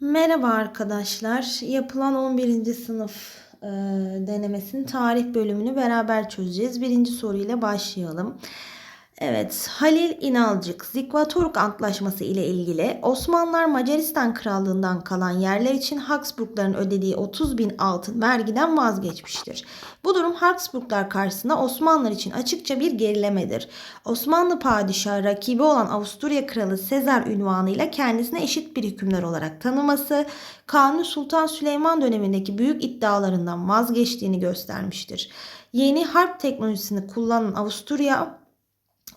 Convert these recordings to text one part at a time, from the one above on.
Merhaba arkadaşlar. Yapılan 11. sınıf e, denemesinin tarih bölümünü beraber çözeceğiz. Birinci soruyla başlayalım. Evet, Halil İnalcık, Zikvatoruk Antlaşması ile ilgili Osmanlılar Macaristan Krallığından kalan yerler için Habsburgların ödediği 30 bin altın vergiden vazgeçmiştir. Bu durum Habsburglar karşısında Osmanlılar için açıkça bir gerilemedir. Osmanlı padişahı rakibi olan Avusturya Kralı Sezar ünvanıyla kendisine eşit bir hükümdar olarak tanıması, Kanuni Sultan Süleyman dönemindeki büyük iddialarından vazgeçtiğini göstermiştir. Yeni harp teknolojisini kullanan Avusturya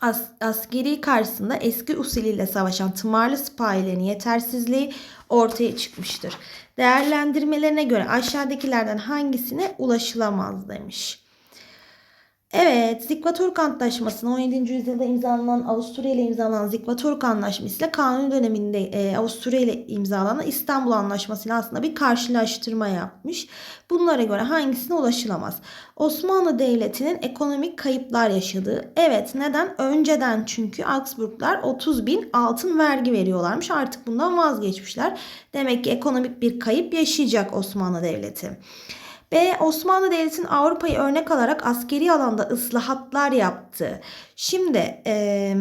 As- askeri karşısında eski usulüyle savaşan tımarlı sipahilerin yetersizliği ortaya çıkmıştır. Değerlendirmelerine göre aşağıdakilerden hangisine ulaşılamaz demiş. Evet, Zikvatoruk Antlaşması'nın 17. yüzyılda imzalanan Avusturya ile imzalanan Zikvatoruk Anlaşması ile Kanuni döneminde e, Avusturya ile imzalanan İstanbul Anlaşması ile aslında bir karşılaştırma yapmış. Bunlara göre hangisine ulaşılamaz? Osmanlı Devleti'nin ekonomik kayıplar yaşadığı. Evet, neden? Önceden çünkü Augsburglar 30 bin altın vergi veriyorlarmış. Artık bundan vazgeçmişler. Demek ki ekonomik bir kayıp yaşayacak Osmanlı Devleti. B. Osmanlı Devleti'nin Avrupa'yı örnek alarak askeri alanda ıslahatlar yaptı. Şimdi e,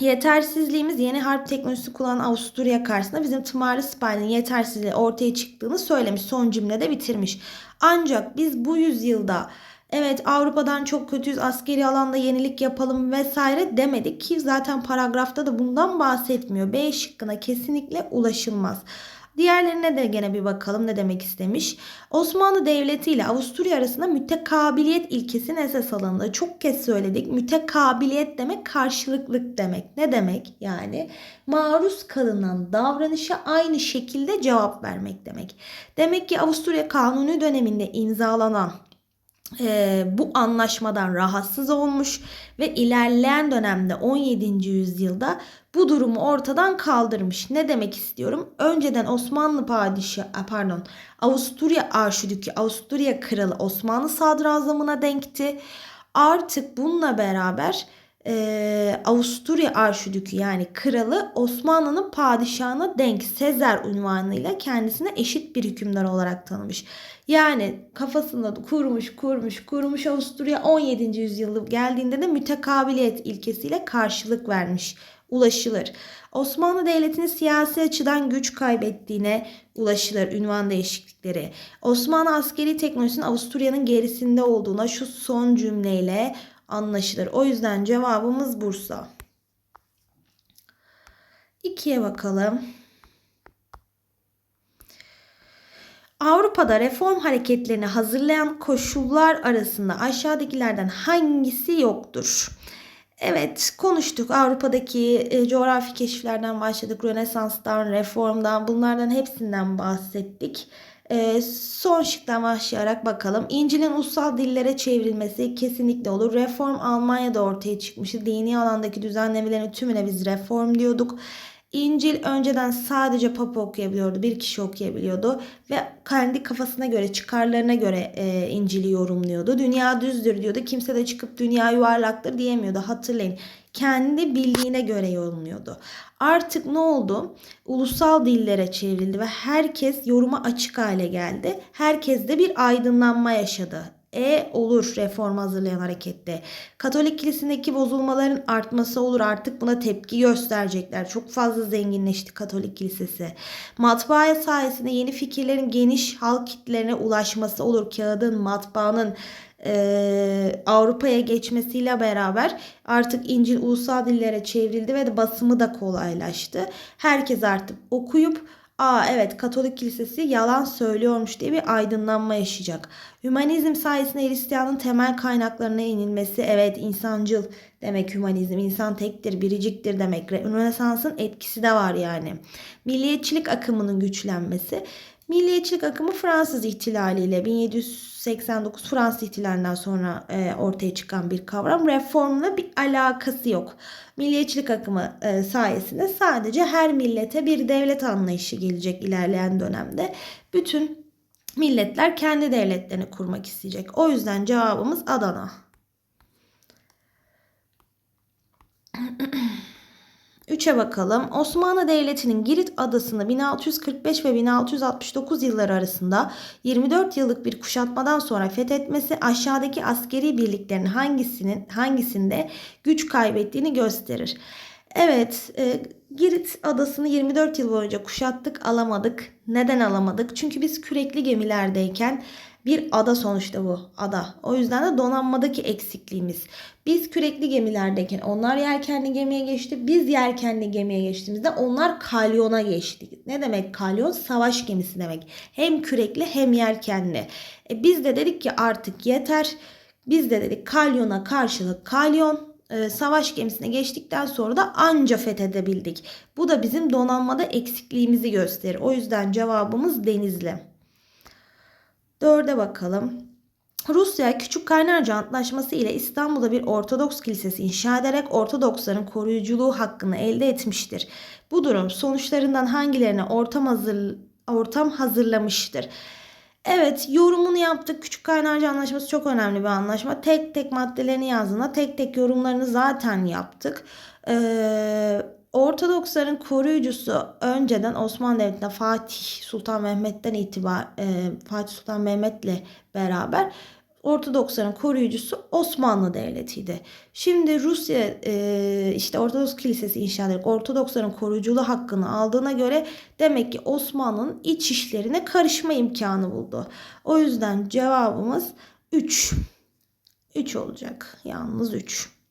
yetersizliğimiz yeni harp teknolojisi kullanan Avusturya karşısında bizim tımarlı siperinin yetersizliği ortaya çıktığını söylemiş. Son cümlede bitirmiş. Ancak biz bu yüzyılda evet Avrupa'dan çok kötüyüz askeri alanda yenilik yapalım vesaire demedik ki zaten paragrafta da bundan bahsetmiyor. B şıkkına kesinlikle ulaşılmaz. Diğerlerine de gene bir bakalım ne demek istemiş. Osmanlı Devleti ile Avusturya arasında mütekabiliyet ilkesinin esas alındığı. Çok kez söyledik. Mütekabiliyet demek karşılıklık demek. Ne demek? Yani maruz kalınan davranışa aynı şekilde cevap vermek demek. Demek ki Avusturya Kanuni döneminde imzalanan e, bu anlaşmadan rahatsız olmuş ve ilerleyen dönemde 17. yüzyılda bu durumu ortadan kaldırmış. Ne demek istiyorum? Önceden Osmanlı padişahı pardon Avusturya Arşidükü Avusturya Kralı Osmanlı Sadrazamına denkti. Artık bununla beraber e, Avusturya Arşidükü yani kralı Osmanlı'nın padişahına denk Sezar unvanıyla kendisine eşit bir hükümdar olarak tanımış. Yani kafasında kurmuş kurmuş kurmuş Avusturya 17. yüzyılda geldiğinde de mütekabiliyet ilkesiyle karşılık vermiş ulaşılır. Osmanlı Devleti'nin siyasi açıdan güç kaybettiğine ulaşılır ünvan değişiklikleri. Osmanlı askeri teknolojisinin Avusturya'nın gerisinde olduğuna şu son cümleyle anlaşılır. O yüzden cevabımız Bursa. İkiye bakalım. Avrupa'da reform hareketlerini hazırlayan koşullar arasında aşağıdakilerden hangisi yoktur? Evet konuştuk Avrupa'daki e, coğrafi keşiflerden başladık. Rönesans'tan, reformdan bunlardan hepsinden bahsettik. E, son şıktan başlayarak bakalım. İncil'in ulusal dillere çevrilmesi kesinlikle olur. Reform Almanya'da ortaya çıkmıştı. Dini alandaki düzenlemelerin tümüne biz reform diyorduk. İncil önceden sadece papa okuyabiliyordu. Bir kişi okuyabiliyordu. Ve kendi kafasına göre, çıkarlarına göre e, İncil'i yorumluyordu. Dünya düzdür diyordu. Kimse de çıkıp dünya yuvarlaktır diyemiyordu. Hatırlayın. Kendi bildiğine göre yorumluyordu. Artık ne oldu? Ulusal dillere çevrildi ve herkes yoruma açık hale geldi. Herkes de bir aydınlanma yaşadı. E olur reform hazırlayan harekette. Katolik kilisindeki bozulmaların artması olur artık buna tepki gösterecekler. Çok fazla zenginleşti Katolik kilisesi. Matbaa sayesinde yeni fikirlerin geniş halk kitlerine ulaşması olur. Kağıdın, matbaanın e, Avrupa'ya geçmesiyle beraber artık İncil ulusal dillere çevrildi ve de basımı da kolaylaştı. Herkes artık okuyup Aa evet Katolik Kilisesi yalan söylüyormuş diye bir aydınlanma yaşayacak. Hümanizm sayesinde Hristiyanın temel kaynaklarına inilmesi evet insancıl demek hümanizm. insan tektir, biriciktir demek. Rönesans'ın etkisi de var yani. Milliyetçilik akımının güçlenmesi. Milliyetçilik akımı Fransız ihtilaliyle 1789 Fransız ihtilalinden sonra e, ortaya çıkan bir kavram. Reformla bir alakası yok. Milliyetçilik akımı e, sayesinde sadece her millete bir devlet anlayışı gelecek ilerleyen dönemde. Bütün milletler kendi devletlerini kurmak isteyecek. O yüzden cevabımız Adana. 3'e bakalım. Osmanlı Devleti'nin Girit adasını 1645 ve 1669 yılları arasında 24 yıllık bir kuşatmadan sonra fethetmesi aşağıdaki askeri birliklerin hangisinin hangisinde güç kaybettiğini gösterir. Evet, e, Girit adasını 24 yıl boyunca kuşattık, alamadık. Neden alamadık? Çünkü biz kürekli gemilerdeyken bir ada sonuçta bu ada. O yüzden de donanmadaki eksikliğimiz. Biz kürekli gemilerdeyken onlar yelkenli gemiye geçti. Biz yelkenli gemiye geçtiğimizde onlar kalyona geçti. Ne demek kalyon? Savaş gemisi demek. Hem kürekli hem yelkenli. E biz de dedik ki artık yeter. Biz de dedik kalyona karşılık kalyon e, savaş gemisine geçtikten sonra da anca fethedebildik. Bu da bizim donanmada eksikliğimizi gösterir. O yüzden cevabımız Denizli. Dörde bakalım. Rusya Küçük Kaynarca Antlaşması ile İstanbul'da bir Ortodoks kilisesi inşa ederek Ortodoksların koruyuculuğu hakkını elde etmiştir. Bu durum sonuçlarından hangilerine ortam hazır ortam hazırlamıştır? Evet yorumunu yaptık. Küçük Kaynarca Anlaşması çok önemli bir anlaşma. Tek tek maddelerini yazdığında tek tek yorumlarını zaten yaptık. Ee, Ortodoksların koruyucusu önceden Osmanlı Devleti'nde Fatih Sultan Mehmet'ten itibar e, Fatih Sultan Mehmet'le beraber Ortodoksların koruyucusu Osmanlı Devleti'ydi. Şimdi Rusya e, işte Ortodoks Kilisesi inşa ederek Ortodoksların koruyuculuğu hakkını aldığına göre demek ki Osmanlı'nın iç işlerine karışma imkanı buldu. O yüzden cevabımız 3. 3 olacak. Yalnız 3.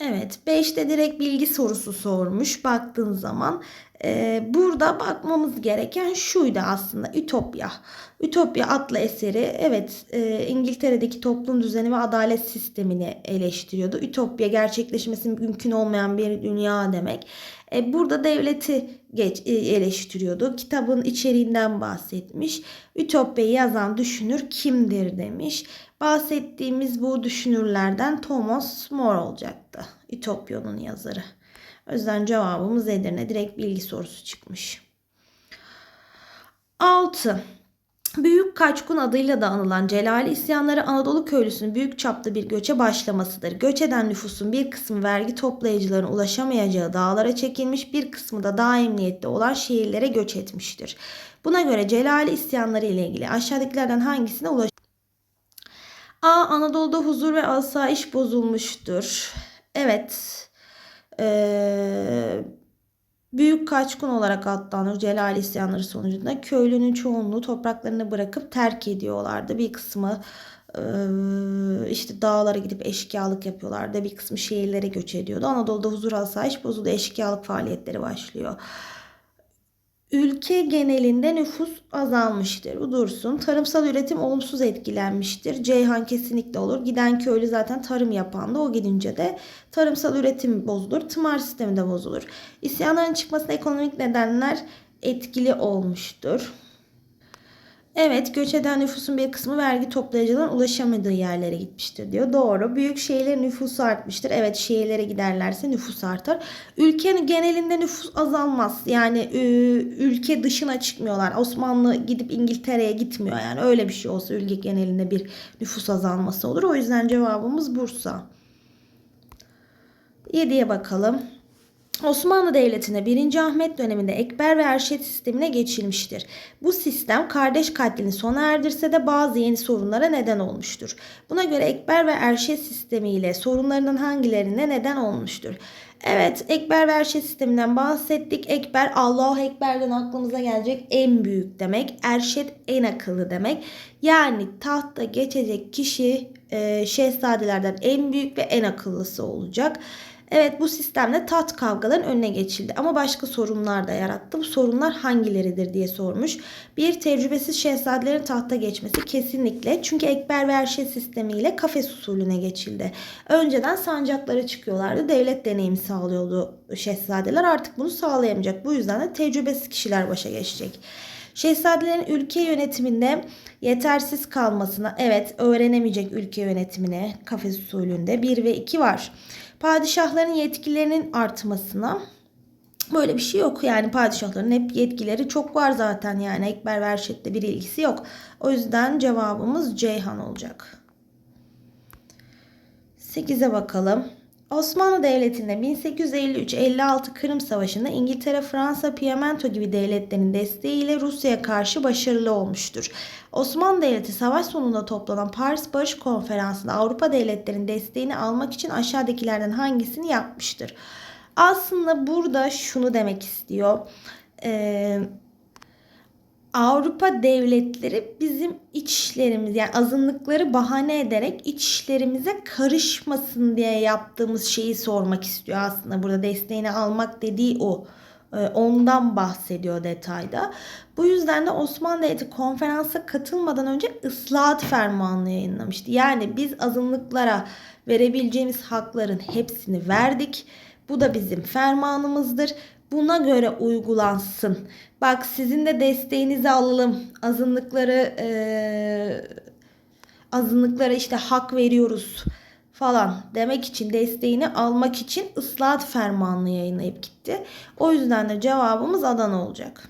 Evet 5'te direkt bilgi sorusu sormuş baktığın zaman. Ee, burada bakmamız gereken şuydu aslında Ütopya. Ütopya adlı eseri evet e, İngiltere'deki toplum düzeni ve adalet sistemini eleştiriyordu. Ütopya gerçekleşmesi mümkün olmayan bir dünya demek. E, burada devleti geç, e, eleştiriyordu. Kitabın içeriğinden bahsetmiş. Ütopya'yı yazan düşünür kimdir demiş. Bahsettiğimiz bu düşünürlerden Thomas More olacaktı. Ütopya'nın yazarı. O yüzden cevabımız Edirne. Direkt bilgi sorusu çıkmış. 6. Büyük Kaçkun adıyla da anılan Celali isyanları Anadolu köylüsünün büyük çapta bir göçe başlamasıdır. Göç eden nüfusun bir kısmı vergi toplayıcıların ulaşamayacağı dağlara çekilmiş, bir kısmı da dağ emniyette olan şehirlere göç etmiştir. Buna göre Celali isyanları ile ilgili aşağıdakilerden hangisine ulaş A. Anadolu'da huzur ve asayiş bozulmuştur. Evet. Ee, Büyük Kaçkın olarak adlanır Celal isyanları sonucunda köylünün çoğunluğu topraklarını bırakıp terk ediyorlardı. Bir kısmı işte dağlara gidip eşkıyalık yapıyorlardı. Bir kısmı şehirlere göç ediyordu. Anadolu'da huzur asayiş bozuldu. Eşkıyalık faaliyetleri başlıyor. Ülke genelinde nüfus azalmıştır. Bu dursun. Tarımsal üretim olumsuz etkilenmiştir. Ceyhan kesinlikle olur. Giden köylü zaten tarım yapandı. O gidince de tarımsal üretim bozulur. Tımar sistemi de bozulur. İsyanların çıkmasına ekonomik nedenler etkili olmuştur. Evet göç eden nüfusun bir kısmı vergi toplayıcıların ulaşamadığı yerlere gitmiştir diyor. Doğru. Büyük şehirlerin nüfusu artmıştır. Evet şehirlere giderlerse nüfus artar. Ülkenin genelinde nüfus azalmaz. Yani ülke dışına çıkmıyorlar. Osmanlı gidip İngiltere'ye gitmiyor. Yani öyle bir şey olsa ülke genelinde bir nüfus azalması olur. O yüzden cevabımız Bursa. 7'ye bakalım. Osmanlı Devleti'nde 1. Ahmet döneminde ekber ve erşet sistemine geçilmiştir. Bu sistem kardeş katlini sona erdirse de bazı yeni sorunlara neden olmuştur. Buna göre ekber ve erşet sistemi ile sorunlarının hangilerine neden olmuştur? Evet, ekber ve erşet sisteminden bahsettik. Ekber Allahu Ekber'den aklımıza gelecek en büyük demek. Erşet en akıllı demek. Yani tahta geçecek kişi e, şehzadelerden en büyük ve en akıllısı olacak. Evet bu sistemle tat kavgaların önüne geçildi ama başka sorunlar da yarattı. Bu sorunlar hangileridir diye sormuş. Bir tecrübesiz şehzadelerin tahta geçmesi kesinlikle çünkü ekber ve erşe sistemiyle kafes usulüne geçildi. Önceden sancaklara çıkıyorlardı. Devlet deneyimi sağlıyordu şehzadeler artık bunu sağlayamayacak. Bu yüzden de tecrübesiz kişiler başa geçecek. Şehzadelerin ülke yönetiminde yetersiz kalmasına evet öğrenemeyecek ülke yönetimine kafes usulünde 1 ve 2 var. Padişahların yetkilerinin artmasına böyle bir şey yok. Yani padişahların hep yetkileri çok var zaten yani Ekber ve Erşet'le bir ilgisi yok. O yüzden cevabımız Ceyhan olacak. 8'e bakalım. Osmanlı Devleti'nde 1853-56 Kırım Savaşı'nda İngiltere, Fransa, Piemonte gibi devletlerin desteğiyle Rusya'ya karşı başarılı olmuştur. Osmanlı Devleti savaş sonunda toplanan Paris Barış Konferansı'nda Avrupa devletlerinin desteğini almak için aşağıdakilerden hangisini yapmıştır? Aslında burada şunu demek istiyor. Ee, Avrupa devletleri bizim iç işlerimiz yani azınlıkları bahane ederek iç işlerimize karışmasın diye yaptığımız şeyi sormak istiyor aslında burada desteğini almak dediği o. Ee, Ondan bahsediyor detayda. Bu yüzden de Osmanlı Devleti konferansa katılmadan önce ıslahat fermanını yayınlamıştı. Yani biz azınlıklara verebileceğimiz hakların hepsini verdik. Bu da bizim fermanımızdır. Buna göre uygulansın. Bak sizin de desteğinizi alalım. Azınlıkları eee, azınlıklara işte hak veriyoruz falan demek için desteğini almak için ıslahat fermanını yayınlayıp gitti. O yüzden de cevabımız Adana olacak.